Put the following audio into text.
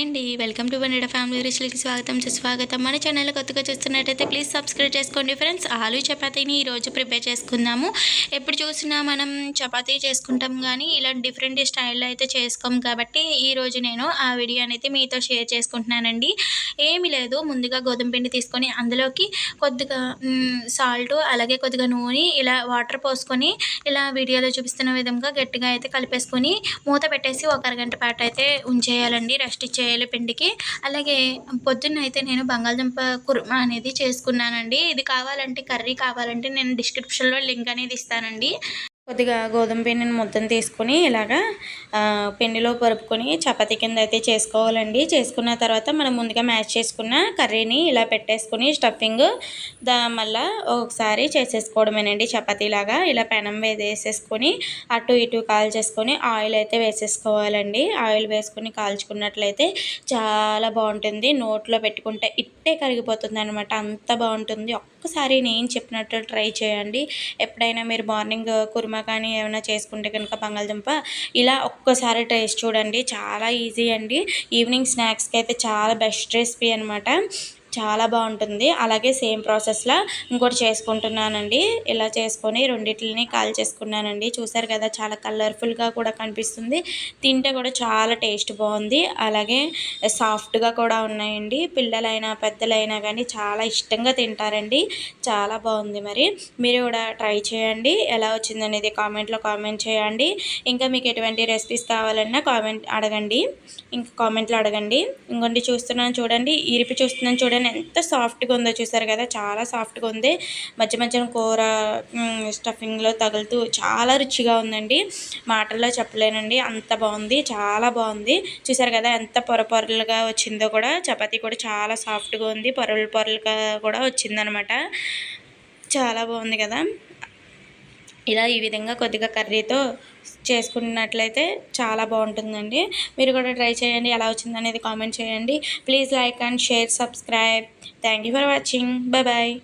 అండి. Welcome to వనడ family రిచ్లకి స్వాగతం. సుస్వాగతం. మన ఛానల్ కొత్తగా చూస్తున్నట్టయితే ప్లీజ్ సబ్స్క్రైబ్ చేసుకోండి ఫ్రెండ్స్. ఆలు చపాతీని ఈరోజు ప్రిపేర్ చేసుకుందాము. ఎప్పుడు చూసినా మనం చపాతీ చేసుకుంటాం కానీ ఇలా డిఫరెంట్ స్టైల్లో అయితే చేసుకోం కాబట్టి ఈరోజు నేను ఆ వీడియో అయితే మీతో షేర్ చేసుకుంటున్నానండి. ఏమీ లేదు. ముందుగా గోధుమ పిండి తీసుకొని అందులోకి కొద్దిగా సాల్ట్ అలాగే కొద్దిగా నూనె ఇలా వాటర్ పోసుకొని ఇలా వీడియోలో చూపిస్తున్న విధంగా గట్టిగా అయితే కలిపేసుకొని మూత పెట్టేసి ఒక అరగంట పాటు అయితే ఉంచేయాలండి. రెస్ట్ ఇచ్చే పిండికి అలాగే పొద్దున్న అయితే నేను బంగాళదుంప కుర్మా అనేది చేసుకున్నానండి. ఇది కావాలంటే కర్రీ కావాలంటే నేను డిస్క్రిప్షన్లో లింక్ అనేది ఇస్తానండి. కొద్దిగా గోధుమ పిండిని ముద్దను తీసుకొని ఇలాగా పిండిలో పరుపుకొని చపాతీ కింద అయితే చేసుకోవాలండి. చేసుకున్న తర్వాత మనం ముందుగా మ్యాచ్ చేసుకున్న కర్రీని ఇలా పెట్టేసుకుని స్టఫింగ్ దా మళ్ళీ ఒకసారి చేసేసుకోవడమేనండి. చపాతీలాగా ఇలా పెనం వేసేసుకొని అటు ఇటు కాల్చేసుకొని ఆయిల్ అయితే వేసేసుకోవాలండి. ఆయిల్ వేసుకొని కాల్చుకున్నట్లయితే చాలా బాగుంటుంది. నోట్లో పెట్టుకుంటే ఇట్టే కరిగిపోతుంది అనమాట అంత బాగుంటుంది. ఒక్కసారి నేను చెప్పినట్టు ట్రై చేయండి. ఎప్పుడైనా మీరు మార్నింగ్ కుర్మ కానీ ఏమైనా చేసుకుంటే కనుక బంగాళదుంప ఇలా ఒక్కసారి టేస్ట్ చూడండి. చాలా ఈజీ అండి. ఈవినింగ్ స్నాక్స్కి అయితే చాలా బెస్ట్ రెసిపీ అనమాట చాలా బాగుంటుంది. అలాగే సేమ్ ప్రాసెస్లో ఇంకోటి చేసుకుంటున్నానండి. ఇలా చేసుకొని రెండింటిని కాల్ చేసుకున్నానండి. చూసారు కదా చాలా కలర్ఫుల్గా కూడా కనిపిస్తుంది. తింటే కూడా చాలా టేస్ట్ బాగుంది. అలాగే సాఫ్ట్గా కూడా ఉన్నాయండి. పిల్లలైనా పెద్దలైనా కానీ చాలా ఇష్టంగా తింటారండి. చాలా బాగుంది మరి. మీరు కూడా ట్రై చేయండి. ఎలా వచ్చిందనేది కామెంట్లో కామెంట్ చేయండి. ఇంకా మీకు ఎటువంటి రెసిపీస్ కావాలన్నా కామెంట్ అడగండి. ఇంకా కామెంట్లో అడగండి. ఇంకొండి చూస్తున్నాను చూడండి. ఇరిపి చూస్తున్నాను చూడండి. ఎంత సాఫ్ట్గా ఉందో చూసారు కదా చాలా సాఫ్ట్గా ఉంది. మధ్య మధ్యన కూర స్టఫింగ్లో తగులుతూ చాలా రుచిగా ఉందండి. మాటల్లో చెప్పలేనండి అంత బాగుంది చాలా బాగుంది. చూసారు కదా ఎంత పొర పొరలుగా వచ్చిందో కూడా చపాతీ కూడా చాలా సాఫ్ట్గా ఉంది పొరలు పొరలుగా కూడా వచ్చిందనమాట. చాలా బాగుంది కదా. ఇలా ఈ విధంగా కొద్దిగా కర్రీతో చేసుకున్నట్లయితే చాలా బాగుంటుందండి. మీరు కూడా ట్రై చేయండి. ఎలా వచ్చింది అనేది కామెంట్ చేయండి. Please like and share subscribe. Thank for watching. Bye bye